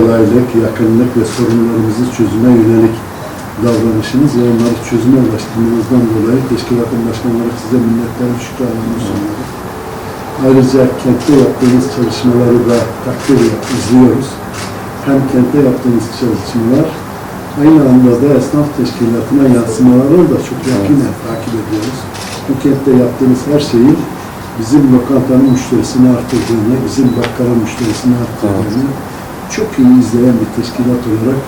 kolaylık, yakınlık ve sorunlarımızı çözüme yönelik davranışınız ve onları çözüme ulaştırmanızdan dolayı teşkilatın başkanı olarak size minnettar şükranlarımı sunuyorum. Ayrıca kentte yaptığınız çalışmaları da takdirle izliyoruz. Hem kentte yaptığınız çalışmalar aynı anda da esnaf teşkilatına yansımalarını da çok yakinen takip ediyoruz. Bu kentte yaptığınız her şeyi bizim lokantanın müşterisini arttırdığını, bizim bakkalın müşterisini arttırdığını çok iyi izleyen bir teşkilat olarak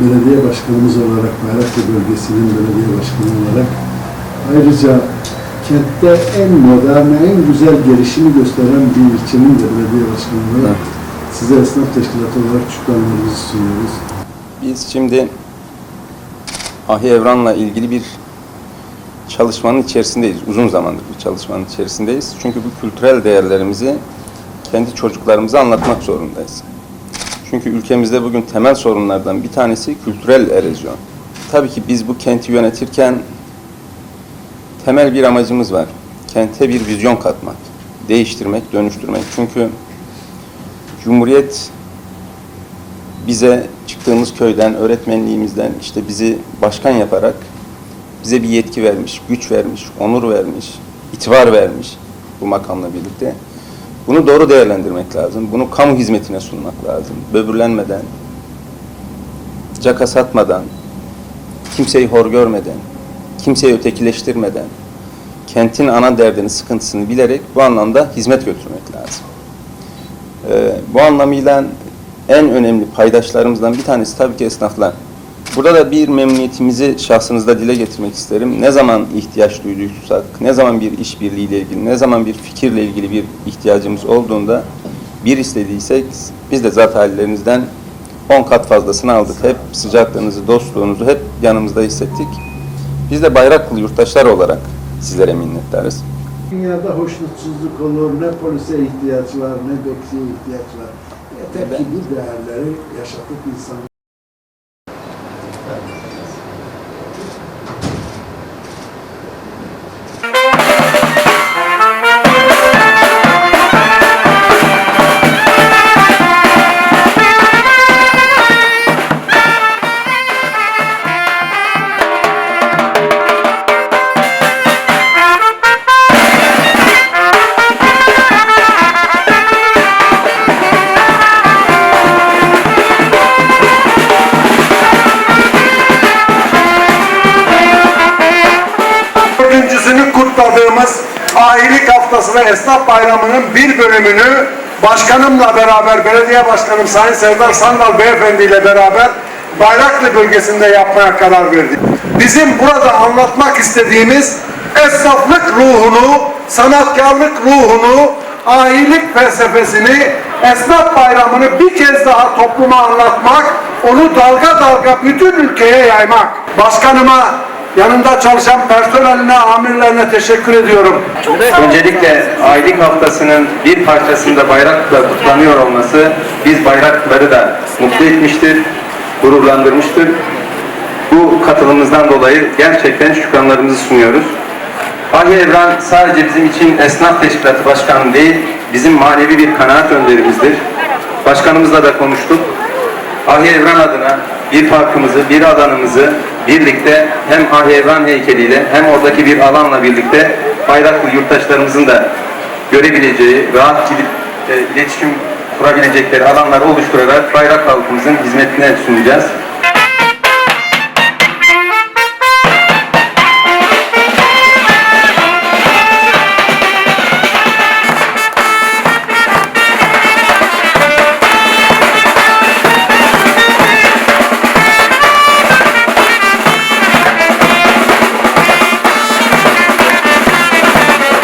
belediye başkanımız olarak Bayraklı bölgesinin belediye başkanı olarak ayrıca kentte en modern, en güzel gelişimi gösteren bir ilçenin de belediye başkanı olarak size esnaf teşkilatı olarak şükranlarımızı sunuyoruz. Biz şimdi Ahi Evran'la ilgili bir çalışmanın içerisindeyiz. Uzun zamandır bir çalışmanın içerisindeyiz. Çünkü bu kültürel değerlerimizi kendi çocuklarımıza anlatmak zorundayız. Çünkü ülkemizde bugün temel sorunlardan bir tanesi kültürel erozyon. Tabii ki biz bu kenti yönetirken temel bir amacımız var. Kente bir vizyon katmak, değiştirmek, dönüştürmek. Çünkü Cumhuriyet bize çıktığımız köyden, öğretmenliğimizden işte bizi başkan yaparak bize bir yetki vermiş, güç vermiş, onur vermiş, itibar vermiş bu makamla birlikte. Bunu doğru değerlendirmek lazım. Bunu kamu hizmetine sunmak lazım. Böbürlenmeden, caka satmadan, kimseyi hor görmeden, kimseyi ötekileştirmeden, kentin ana derdini, sıkıntısını bilerek bu anlamda hizmet götürmek lazım. Ee, bu anlamıyla en önemli paydaşlarımızdan bir tanesi tabii ki esnaflar. Burada da bir memnuniyetimizi şahsınızda dile getirmek isterim. Ne zaman ihtiyaç duyduysak, ne zaman bir işbirliğiyle ilgili, ne zaman bir fikirle ilgili bir ihtiyacımız olduğunda bir istediysek biz de zat hallerinizden 10 kat fazlasını aldık. Hep sıcaklığınızı, dostluğunuzu hep yanımızda hissettik. Biz de Bayraklı yurttaşlar olarak sizlere minnettarız. Dünyada hoşnutsuzluk olur, ne polise ihtiyaç var, ne bekçiye ihtiyaç var. Yeter ki bu değerleri yaşatıp insanlar kutladığımız ahilik haftası ve esnaf bayramının bir bölümünü başkanımla beraber, belediye başkanım Sayın Serdar Sandal Beyefendi ile beraber Bayraklı bölgesinde yapmaya karar verdik. Bizim burada anlatmak istediğimiz esnaflık ruhunu, sanatkarlık ruhunu, ahilik felsefesini, esnaf bayramını bir kez daha topluma anlatmak, onu dalga dalga bütün ülkeye yaymak. Başkanıma Yanında çalışan personeline, amirlerine teşekkür ediyorum. Öncelikle aylık haftasının bir parçasında bayrakla kutlanıyor olması biz bayrakları da mutlu etmiştir, gururlandırmıştır. Bu katılımımızdan dolayı gerçekten şükranlarımızı sunuyoruz. Ahi Evran sadece bizim için esnaf teşkilatı başkanı değil, bizim manevi bir kanaat önderimizdir. Başkanımızla da konuştuk. Ahi Evran adına bir parkımızı, bir alanımızı birlikte hem Ahi Evran heykeliyle hem oradaki bir alanla birlikte bayraklı yurttaşlarımızın da görebileceği, rahat gidip e, iletişim kurabilecekleri alanları oluşturarak bayrak halkımızın hizmetine sunacağız.